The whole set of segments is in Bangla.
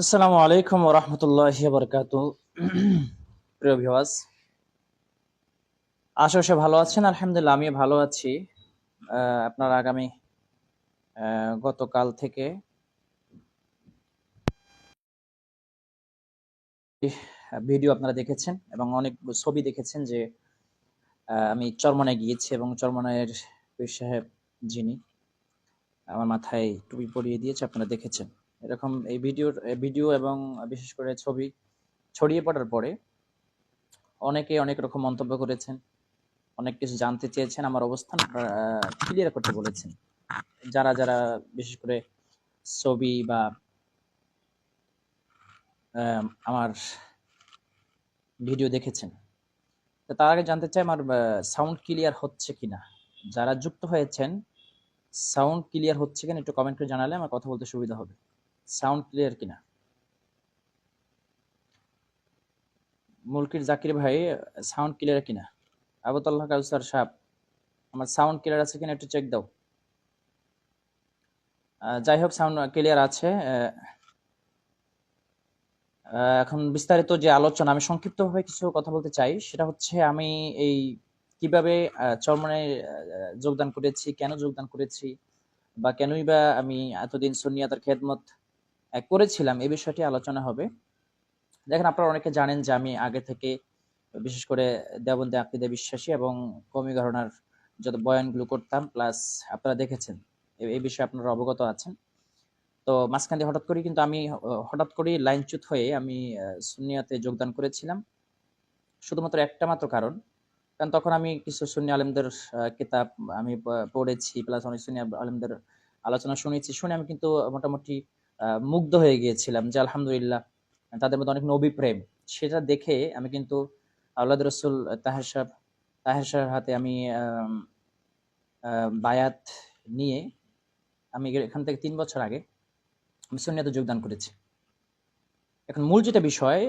আসসালামু আলাইকুম রহমতুল্লাহ বরকাত প্রিয় ভিওয়াজ আশা করি ভালো আছেন। আলহামদুলিল্লাহ আমি ভালো আছি। আপনার আগামী গতকাল থেকে ভিডিও আপনারা দেখেছেন এবং অনেক ছবি দেখেছেন যে আমি চরমনায় গিয়েছি এবং চরমনায়ের পীর সাহেব যিনি, আমার মাথায় টুপি পরিয়ে দিয়েছে, আপনারা দেখেছেন। এরকম এই ভিডিওর ভিডিও এবং বিশেষ করে ছবি ছড়িয়ে পড়ার পরে অনেকে অনেক রকম মন্তব্য করেছেন, অনেক কিছু জানতে চেয়েছেন আমার অবস্থান ক্লিয়ার করতে বলেছেন। যারা যারা বিশেষ করে ছবি বা আমার ভিডিও দেখেছেন, তো তার আগে জানতে চাই আমার সাউন্ড ক্লিয়ার হচ্ছে কিনা। যারা যুক্ত হয়েছেন সাউন্ড ক্লিয়ার হচ্ছে কিনা একটু কমেন্ট করে জানালে আমার কথা বলতে সুবিধা হবে। সাউন্ড ক্লিয়ার কিনা? মুলকির জাকির ভাই সাউন্ড ক্লিয়ার কিনা? আবুতাল্লাহ কাউসার সাহেব, আমার সাউন্ড ক্লিয়ার আছে কিনা একটু চেক দাও। যাই হোক সাউন্ড ক্লিয়ার আছে। এখন বিস্তারিত যে আলোচনা, আমি সংক্ষিপ্তভাবে কিছু কথা বলতে চাই। সেটা হচ্ছে, আমি এই কীভাবে চরমনে যোগদান করেছি, কেন যোগদান করেছি, বা কেনই বা আমি এতদিন সুন্নিয়াতের খেদমত করেছিলাম, এই বিষয়টি আলোচনা হবে। দেখেন, আপনারা অনেকে জানেন যে আমি আগে থেকে বিশেষ করে দেওবন্দে আকিদে বিশ্বাসী এবং কমি ঘটনার যত বয়ানগুলো করতাম প্লাস আপনারা দেখেছেন এই বিষয়ে আপনারা অবগত আছেন। তো মাঝখান দিয়ে হঠাৎ করে কিন্তু আমি হঠাৎ করে লাইনচ্যুত হয়ে আমি সুনিয়াতে যোগদান করেছিলাম। শুধুমাত্র একটা মাত্র কারণ কারণ তখন আমি কিছু সুন্নি আলেমদের কিতাব আমি পড়েছি প্লাস অনেক সুন্নি আলেমদের আলোচনা শুনেছি। শুনে আমি কিন্তু মোটামুটি মুগ্ধ হয়ে গিয়েছিলাম যে আলহামদুলিল্লাহ তাদের মধ্যে অনেক নবী প্রেম। সেটা দেখে আমি কিন্তু আল্লাহ রসুল তাহের সাহেব, তাহের সাহেবের হাতে আমি বায়াত নিয়ে আমি এখান থেকে তিন বছর আগে আমি সুন্নিয়াতে যোগদান করেছি। এখন মূল যেটা বিষয়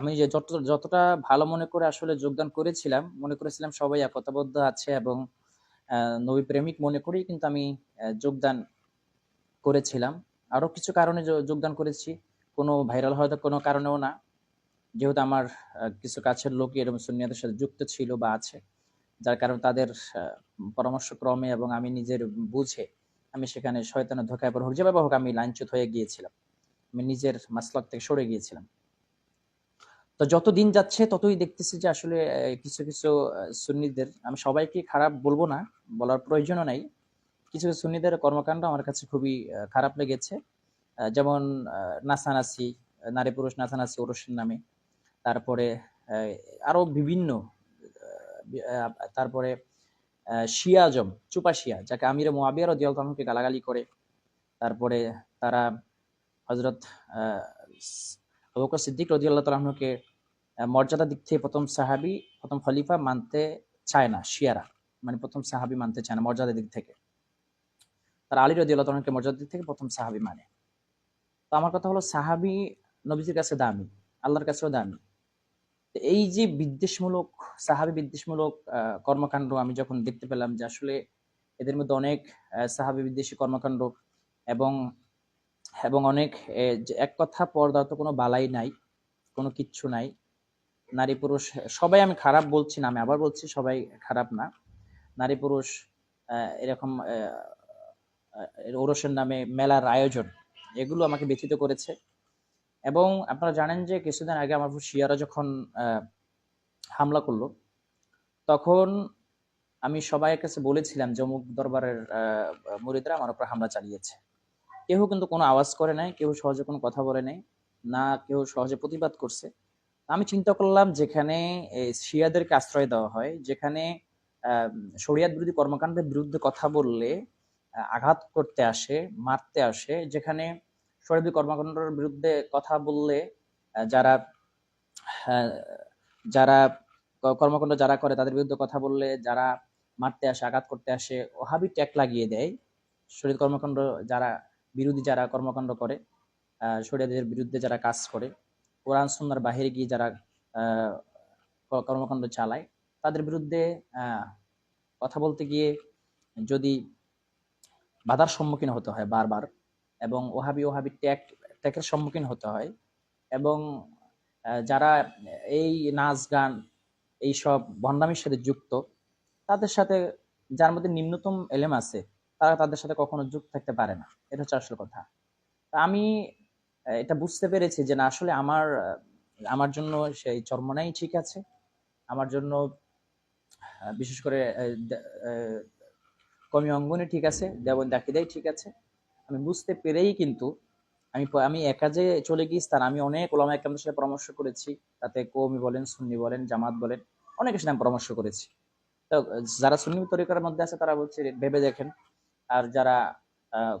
আমি যে যত, যতটা ভালো মনে করে আসলে যোগদান করেছিলাম, মনে করেছিলাম সবাই একতাবদ্ধ আছে এবং নবী প্রেমিক মনে করেই কিন্তু আমি যোগদান করেছিলাম। আরও কিছু কারণে যোগদান করেছি। কোনো ভাইরাল হয়তো কোনো কারণেও না। যেহেতু আমার কিছু কাছের লোক এরকম সুন্নিয়াদের সাথে যুক্ত ছিল বা আছে, যার কারণে তাদের পরামর্শক্রমে এবং আমি নিজের বুঝে আমি সেখানে শয়তানের ধোকায় পর হোক, যেভাবে হোক আমি লাইনচ্যুত হয়ে গিয়েছিলাম। আমি নিজের মাসলাক থেকে সরে গিয়েছিলাম। তো যত দিন যাচ্ছে, ততই দেখতেছি যে আসলে কিছু কিছু সুন্নিদের, আমি সবাইকে খারাপ বলব না, বলার প্রয়োজনও নাই। কিছু সুন্নিদের কর্মকাণ্ড আমার কাছে খুবই খারাপ লেগেছে। যেমন নাসানাসি নারী পুরুষ নাসানাসি ওরসের নামে। তারপরে আহ, আরও বিভিন্ন তারপরে আহ, শিয়া আজম চুপা শিয়া যাকে আমিরে মোয়াবিয়া রদিয়াল তালকে গালাগালি করে। তারপরে তারা হজরত আবু বকর সিদ্দিক রদিয়াল্লাহ তালাহকে মর্যাদার দিক থেকে প্রথম সাহাবি প্রথম খলিফা মানতে চায় না শিয়ারা। মানে প্রথম সাহাবি মানতে চায় না মর্যাদার দিক থেকে। তারা আলী রদিয়াল্লাহ তালাহকে মর্যাদার দিক থেকে প্রথম সাহাবি মানে। তো আমার কথা হলো, সাহাবি নবীজির কাছে দামি, আল্লাহর কাছেও দামি। এই যে বিদ্বেষমূলক, সাহাবি বিদ্বেষমূলক কর্মকাণ্ড আমি যখন দেখতে পেলাম যে আসলে এদের মধ্যে অনেক সাহাবি বিদ্বেষী কর্মকাণ্ড এবং এবং অনেক এক কথা পর্দা তো কোনো বালাই নাই, কোনো কিচ্ছু নাই। নারী পুরুষ, সবাই আমি খারাপ বলছি না, আমি আবার বলছি সবাই খারাপ না। নারী পুরুষ এরকম ওরসের নামে মেলার আয়োজন, এগুলো আমাকে ব্যথিত করেছে। এবং আপনারা জানেন যে কিছুদিন আগে আমার শিয়ারা যখন হামলা করল, তখন আমি সবাইয়ের কাছে বলেছিলাম যে অমুক দরবারের মুরিদরা আমার উপর হামলা চালিয়েছে। কেউ কিন্তু কোনো আওয়াজ করে নাই, কেউ সহজে কোনো কথা বলে নাই, না কেউ সহজে প্রতিবাদ করছে। আমি চিন্তা করলাম যেখানে শিয়াদেরকে আশ্রয় দেওয়া হয়, যেখানে শরিয়াত বিরোধী কর্মকাণ্ডের বিরুদ্ধে কথা বললে আঘাত করতে আসে মারতে আসে যেখানে শরিয়াত কর্মকাণ্ডের বিরুদ্ধে কথা বললে যারা যারা কর্মকাণ্ড যারা করে তাদের বিরুদ্ধে কথা বললে যারা মারতে আসে আঘাত করতে আসে ওহাবি ট্যাগ লাগিয়ে দেয়। শরীর কর্মকাণ্ড যারা বিরোধী যারা কর্মকাণ্ড করে আহ, শরীয়তের বিরুদ্ধে যারা কাজ করে কোরআন সুন্নার বাহিরে গিয়ে যারা কর্মকাণ্ড চালায় তাদের বিরুদ্ধে কথা বলতে গিয়ে যদি বাধার সম্মুখীন হতে হয় বারবার এবং ওহাবি ওহাবি ট্যাগ ত্যাগের সম্মুখীন হতে হয় এবং যারা এই নাচ গান এইসব ভণ্ডামির সাথে যুক্ত, তাদের সাথে যার মধ্যে নিম্নতম এলেম আছে, তারা তাদের সাথে কখনো যুক্ত থাকতে পারে না। এটা হচ্ছে আসল কথা। তা আমি এটা বুঝতে পেরেছি যে না, আসলে আমার আমার জন্য সেই চর্মনাই ঠিক আছে। আমার জন্য বিশেষ করে কমি অঙ্গনে ঠিক আছে, দেবন দেয় ঠিক আছে। আমি বুঝতে পেরেই কিন্তু আমি আমি একা যে চলে গিয়েছি তার, আমি অনেক ওলামা একরামদের সাথে পরামর্শ করেছি। তাতে কৌমি বলেন, সুন্নি বলেন, জামাত বলেন, অনেকের সাথে আমি পরামর্শ করেছি। তো, যারা সুন্নি তরিকার মধ্যে আছে তারা বলছে, ভেবে দেখেন। আর যারা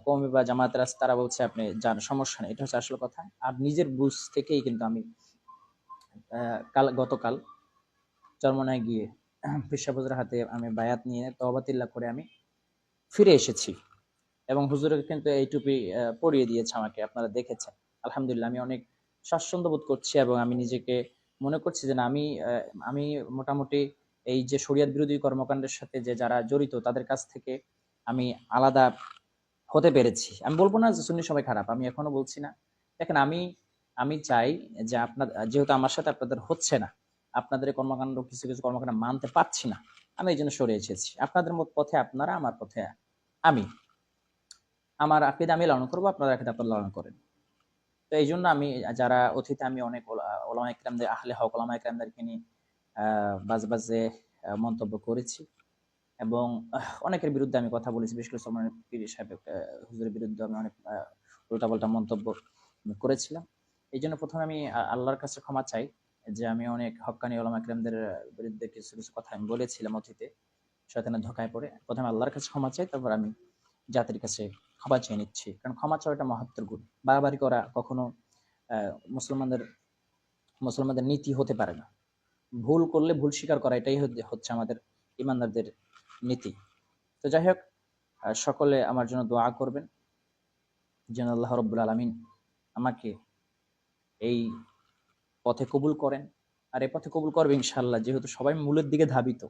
কৌমি বা জামাতের আছে তারা বলছে, আপনি যান, সমস্যা নেই, এটা হচ্ছে আসল কথা। আর নিজের বুঝ থেকেই কিন্তু আমি কাল, গতকাল চরমনায় গিয়ে পিসাবুজের হাতে আমি বায়াত নিয়ে তহবাতিল্লা করে আমি ফিরে এসেছি। এবং হুজুরকে কিন্তু এই টুপি পরিয়ে দিয়েছে আমাকে, আপনারা দেখেছেন। আলহামদুলিল্লাহ, আমি অনেক স্বাচ্ছন্দ্য বোধ করছি এবং আমি নিজেকে মনে করছি যে না, আমি আমি মোটামুটি এই যে শরিয়াত বিরোধী কর্মকাণ্ডের সাথে যে যারা জড়িত, তাদের কাছ থেকে আমি আলাদা হতে পেরেছি। আমি বলব না যে সুন্নি সবাই খারাপ, আমি এখনও বলছি না। দেখেন, আমি আমি চাই যে আপনার যেহেতু আমার সাথে আপনাদের হচ্ছে না, আপনাদের কর্মকাণ্ড, কিছু কিছু কর্মকাণ্ড মানতে পারছি না, আমি এই জন্য সরে এসেছি। আপনাদের মত পথে আপনারা আমার পথে আমি। আমার আকিদা আমি লালন করব, আপনারা আকিদা আপনারা লালন করেন। তো এই জন্য আমি, যারা অতীতে আমি অনেক ওলা- ওলামা ইকরামদের আহলে হক ওলামা ইকরামদেরকে নিয়ে বাজে বাজে মন্তব্য করেছি এবং অনেকের বিরুদ্ধে আমি কথা বলেছি। বিশেষ করে সলমান পীর সাহেব হুজুরের বিরুদ্ধে আমি অনেক উল্টাপাল্টা মন্তব্য করেছিলাম। এই জন্য প্রথমে আমি আল্লাহর কাছে ক্ষমা চাই যে আমি অনেক হক্কানি ওলামা ইকরামদের বিরুদ্ধে কিছু কিছু কথা আমি বলেছিলাম অতীতে। শয়তানের ধোকায় পড়ে। প্রথমে আল্লাহর কাছে ক্ষমা চাই, তারপর আমি জাতির কাছে ক্ষমা চেয়ে নিচ্ছি। কারণ ক্ষমা চাওয়াটা মহাত্তর গুণ। বাড়াবাড়ি করা কখনো মুসলমানদের মুসলমানদের নীতি হতে পারে না। ভুল করলে ভুল স্বীকার করা, এটাই হচ্ছে- আমাদের ইমানদারদের নীতি। তো যাই হোক সকলে আমার জন্য দোয়া করবেন। যেন আল্লাহ রব্বুল আলমিন আমাকে এই পথে কবুল করেন। আর এই পথে কবুল করবে ইনশাল্লাহ যেহেতু সবাই মূলের দিকে ধাবিত।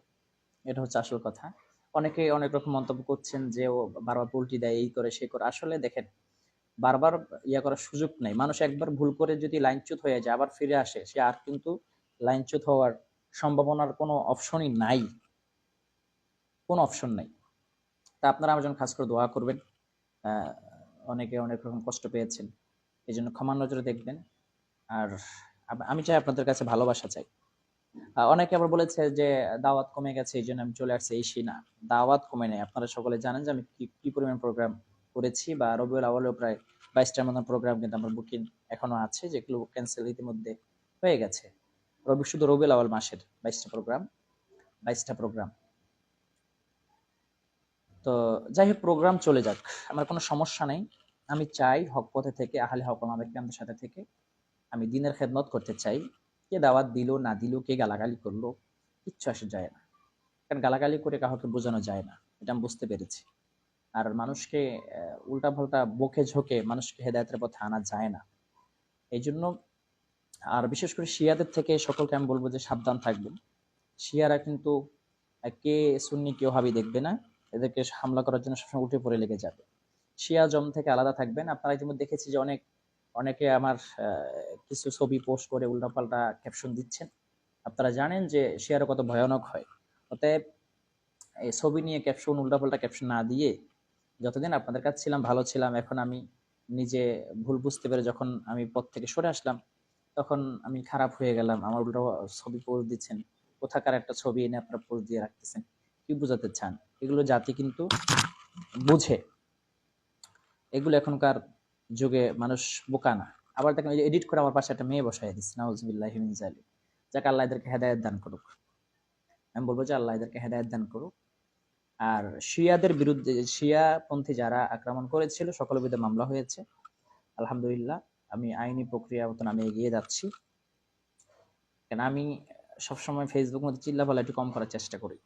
এটা হচ্ছে আসল কথা। অনেকে অনেক রকম মন্তব্য করছেন যে, ও বারবার পোল্টি দেয়, এই করে, সে করে। আসলে দেখেন, বারবার ইয়া করার সুযোগ নেই। মানুষ একবার ভুল করে যদি লাইনচ্যুত হয়ে যায়, আবার ফিরে আসে, সে আর কিন্তু লাইনচ্যুত হওয়ার সম্ভাবনার কোনো অপশনই নাই। কোনো অপশন নাই। তা আপনারা আমার জন্য খাস করে দোয়া করবেন। অনেকে অনেক রকম কষ্ট পেয়েছেন। এই জন্য ক্ষমা নজরে দেখবেন। আর আমি চাই আপনাদের কাছে ভালোবাসা চাই। অনেকে আবার বলেছে যে দাওয়াত কমে গেছে, এই জন্য আমি চলে আসছি, এই সেই না। দাওয়াত কমে নেই। আপনারা সকলে জানেন যে আমি কি কি পরিমাণ প্রোগ্রাম করেছি, বা রবিউল আওয়ালেও প্রায় বাইশটার মতন প্রোগ্রাম কিন্তু আমার বুকিং এখনও আছে, যেগুলো ক্যান্সেল ইতিমধ্যে হয়ে গেছে। রবি, শুধু রবিউল আওয়াল মাসের বাইশটা প্রোগ্রাম বাইশটা প্রোগ্রাম তো যাই হোক প্রোগ্রাম চলে যাক। আমার কোনো সমস্যা নেই। আমি চাই হক পথে থেকে, আহলে হক আমাদের সাথে থেকে আমি দিনের খেদমত করতে চাই। কে দাওয়াত দিল, না দিল, কে গালাগালি করল, কিচ্ছু আসে যায় না। কারণ গালাগালি করে কাউকে বোঝানো যায় না, এটা আমি বুঝতে পেরেছি। আর মানুষকে উল্টা পাল্টা বকে ঝোঁকে মানুষকে হেদায়তের পথে আনা যায় না। এই জন্য, আর বিশেষ করে শিয়াদের থেকে সকলকে আমি বলব যে সাবধান থাকবেন। শিয়ারা কিন্তু কে সুন্নি কেউ হাবি দেখবে না, এদেরকে হামলা করার জন্য সবসময় উঠে পড়ে লেগে যাবে। শিয়া জম থেকে আলাদা থাকবেন। আপনারা ইতিমধ্যে দেখেছি যে অনেক অনেকে আমার কিছু ছবি পোস্ট করে উল্টাপাল্টা ক্যাপশন দিচ্ছেন। আপনারা জানেন যে শেয়ার কত ভয়ানক হয়। অতএব এই ছবি নিয়ে ক্যাপশন উল্টাপাল্টা ক্যাপশন না দিয়ে যতদিন আপনাদের কাছে ছিলাম, ভালো ছিলাম, এখন আমি নিজে ভুল বুঝতে পেরে যখন আমি পথ থেকে সরে আসলাম, তখন আমি খারাপ হয়ে গেলাম। আমার উল্টো ছবি পোস্ট দিচ্ছেন, কোথাকার একটা ছবি এনে আপনারা পোস্ট দিয়ে রাখতেছেন, কি বোঝাতে চান? এগুলো জাতি কিন্তু বুঝে। এগুলো এখনকার যুগে মানুষ বোকা না। আবার দেখেন ওই এডিট করে আমার পাশে একটা মেয়ে বসাই দিচ্ছে নাউজবিল্লাহ হিমিন জালি যাকে, আল্লাহ এদেরকে হেদায়ত দান করুক। আমি বলব যে আল্লাহ এদেরকে হেদায়ত দান করুক। আর শিয়াদের বিরুদ্ধে, শিয়া পন্থী যারা আক্রমণ করেছিল, সকলের বিরুদ্ধে মামলা হয়েছে। আলহামদুলিল্লাহ, আমি আইনি প্রক্রিয়া মতন আমি এগিয়ে যাচ্ছি। কেন, আমি সবসময় ফেসবুক মধ্যে চিল্লাপালা একটু কম করার চেষ্টা করি।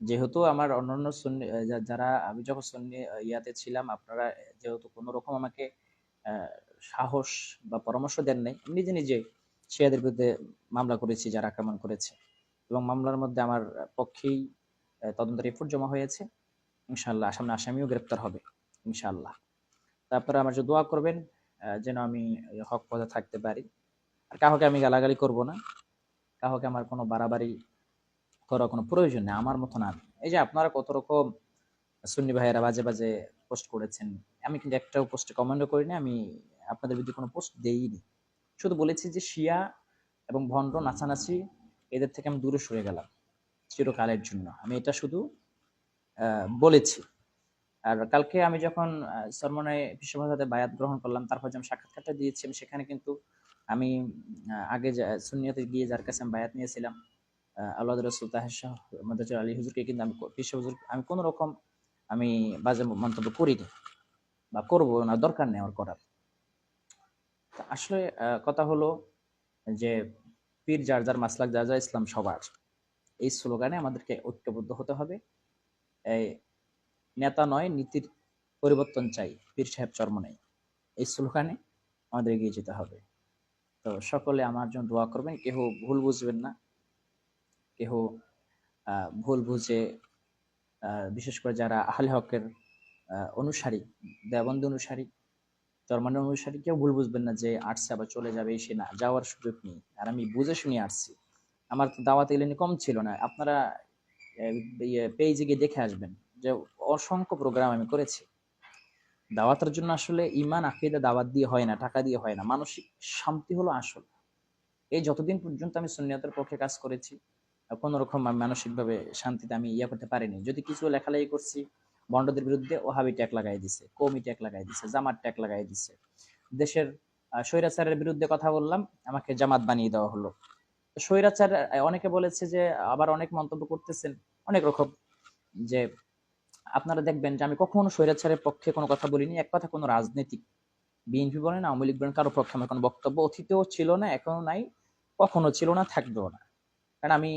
যেহেতু আমার অন্যান্য সুন্নি যারা, আমি যখন সুন্নি ইয়াতে ছিলাম, আপনারা যেহেতু কোনো রকম আমাকে সাহস বা পরামর্শ দেন নাই, আমি নিজে নিজে শিয়াদের বিরুদ্ধে মামলা করেছি, যারা আক্রমণ করেছে। এবং মামলার মধ্যে আমার পক্ষেই তদন্ত রিপোর্ট জমা হয়েছে। ইনশাল্লাহ সামনে আসামিও গ্রেপ্তার হবে ইনশাল্লাহ তা আপনারা আমার জন্য দোয়া করবেন যেন আমি হক পথে থাকতে পারি। আর কাউকে আমি গালাগালি করব না। কাউকে আমার কোনো বাড়াবাড়ি করার কোনো প্রয়োজন নেই আমার মতো না এই যে আপনারা কত রকম সুন্নি ভাইয়েরা বাজে বাজে পোস্ট করেছেন আমি কিন্তু একটাও পোস্টে কমেন্টও করিনি আমি আপনাদের বিরুদ্ধে কোনো পোস্ট দেইনি। শুধু বলেছি যে শিয়া এবং ভণ্ড নাচানাচি এদের থেকে আমি দূরে সরে গেলাম চিরকালের জন্য। আমি এটা শুধু বলেছি। আর কালকে আমি যখন আহ, সরমনে বিশ্বভারতে বায়াত গ্রহণ করলাম তারপর যে আমি সাক্ষাৎকারটা দিয়েছি সেখানে কিন্তু আমি আগে সুন্নিয়তে গিয়ে যার কাছে আমি বায়াত নিয়েছিলাম আল্লাহ রসুল তাহের শাহ মাদাজুর আলী হুজুরকে কিন্তু আমি বিশ্ব হুজুর আমি কোনো রকম আমি বাজে মন্তব্য করিনি বা করব না, দরকার নেই আমার করার। আসলে কথা হলো যে পীর যার যার মাসলাক, যার যার ইসলাম সবার। এই স্লোগানে আমাদেরকে ঐক্যবদ্ধ হতে হবে। এই নেতা নয়, নীতির পরিবর্তন চাই, পীর সাহেব চর্ম নেই। এই স্লোগানে আমাদের এগিয়ে যেতে হবে। তো সকলে আমার জন্য দোয়া করবেন, কেহ ভুল বুঝবেন না। কেহ ভুল বুঝে বিশেষ করে যারা আহলে হকের অনুসারী দেবন্দ অনুসারী চরমানের অনুসারী, কেউ ভুল বুঝবেন না যে আসছে আবার চলে যাবে সে না, যাওয়ার সুযোগ নেই। আর আমি বুঝে শুনে আসছি। আমার তো দাওয়াত এলেনি কম ছিল না। আপনারা পেজে গিয়ে দেখে আসবেন যে অসংখ্য প্রোগ্রাম আমি করেছি। দাওয়াতের জন্য আসলে ইমান, আকিদা দাওয়াত দিয়ে হয় না, টাকা দিয়ে হয় না। মানসিক শান্তি হলো আসল। এই যতদিন পর্যন্ত আমি সুন্নিয়তের পক্ষে কাজ করেছি কোন রকম আমি মানসিকভাবে শান্তিতে আমি ইয়ে করতে পারিনি। যদি কিছু লেখালেখি করছি বন্ডদের বিরুদ্ধে ওহাবি ট্যাগ লাগাই দিছে, কৌমি ট্যাগ লাগাই দিছে, জামাত ট্যাগ লাগাই দিছে। দেশের স্বৈরাচারের বিরুদ্ধে কথা বললাম, আমাকে জামাত বানিয়ে দেওয়া হলো। স্বৈরাচার অনেকে বলেছে যে, আবার অনেক মন্তব্য করতেছেন, অনেক রকম, যে আপনারা দেখবেন যে আমি কখনো স্বৈরাচারের পক্ষে কোনো কথা বলিনি, এক কথা কোনো রাজনৈতিক বিএনপি বলেন, আওয়ামী লীগ বলেন, কারও পক্ষে আমার কোনো বক্তব্য অতীতেও ছিল না, এখনও নাই, কখনো ছিল না, থাকবেও না। কারণ আমি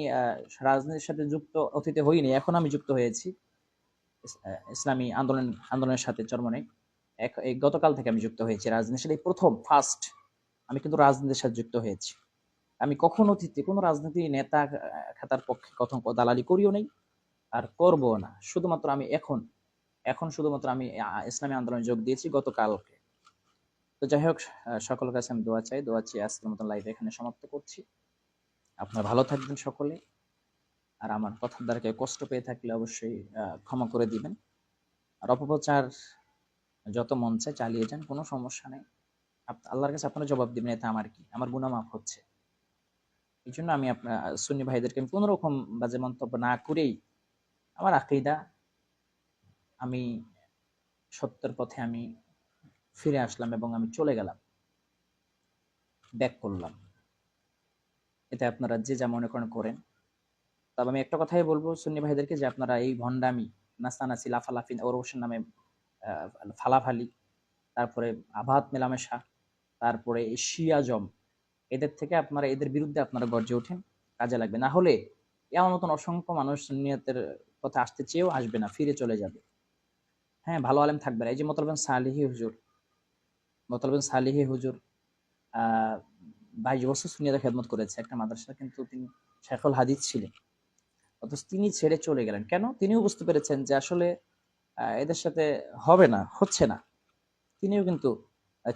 রাজনীতির সাথে যুক্ত অতীতে হইনি, এখন আমি যুক্ত হয়েছি ইসলামী আন্দোলন, আন্দোলনের সাথে চরমনে এক, এই গতকাল থেকে আমি যুক্ত হয়েছি, রাজনীতির সাথে প্রথম ফার্স্ট আমি কিন্তু রাজনীতির সাথে যুক্ত হয়েছি। আমি কখনো অতীতে কোনো রাজনীতি নেতা খাতার পক্ষে কথম দালালি করিও নেই, আর করব না। শুধুমাত্র আমি এখন এখন শুধুমাত্র আমি ইসলামী আন্দোলনে যোগ দিয়েছি গতকালকে। তো যাই হোক সকলের কাছে আমি দোয়া চাই দোয়া চাই আজকের মতন লাইভ এখানে সমাপ্ত করছি। আপনারা ভালো থাকবেন সকলে। আর আমার কথার দ্বারা কেউ কষ্ট পেয়ে থাকলে অবশ্যই ক্ষমা করে দিবেন। আর অপপ্রচার যত মন চায় চালিয়ে যান, কোনো সমস্যা নেই। আল্লাহর কাছে আপনারা জবাব দিবেন এতে আমার কি? আমার গুনাহ মাফ হচ্ছে। এই জন্য আমি আপনার, সুন্নি ভাইদেরকে আমি কোনো রকম বাজে মন্তব্য না করেই আমার আকিদা, আমি সত্যের পথে আমি ফিরে আসলাম এবং আমি চলে গেলাম। ব্যাক করলাম। এতে আপনারা যে যা মনে করেন করেন। তবে আমি একটা কথাই বলব, সুন্নি ভাইদেরকে যে আপনারা এই ভণ্ডামি, নাস্তানাসি, লাফালাফি ওরসের নামে ফালাফালি, তারপরে আভাত মেলামেশা, তারপরে শিয়াজম এদের থেকে আপনারা, এদের বিরুদ্ধে আপনারা গর্জে ওঠেন, কাজে লাগবে। না হলে এমন মতন অসংখ্য মানুষ সুন্নিয়তের পথে আসতে চেয়েও আসবে না, ফিরে চলে যাবে। হ্যাঁ ভালো আলেম থাকবে না। এই যে মতলবেন সালিহি হুজুর মতলবেন সালিহি হুজুর বাইশ বছর সুনিয়াদের খেদমত করেছে একটা মাদ্রাসা কিন্তু তিনি শেখুল হাদিস ছিলেন। অথচ তিনি ছেড়ে চলে গেলেন। কেন? তিনিও বুঝতে পেরেছেন যে আসলে এদের সাথে হবে না, হচ্ছে না। তিনিও কিন্তু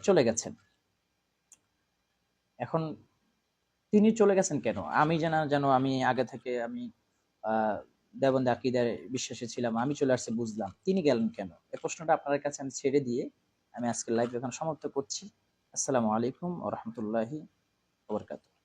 চলে গেছেন। এখন তিনি চলে গেছেন কেন? আমি যেন যেন আমি আগে থেকে আমি দেবন্দে আকিদার বিশ্বাসে ছিলাম, আমি চলে আসছি, বুঝলাম। তিনি গেলেন কেন? এই প্রশ্নটা আপনাদের কাছে আমি ছেড়ে দিয়ে আমি আজকের লাইভ এখানে সমাপ্ত করছি। আসসালামু আলাইকুম রহমতুল্লাহি wabarakatuh.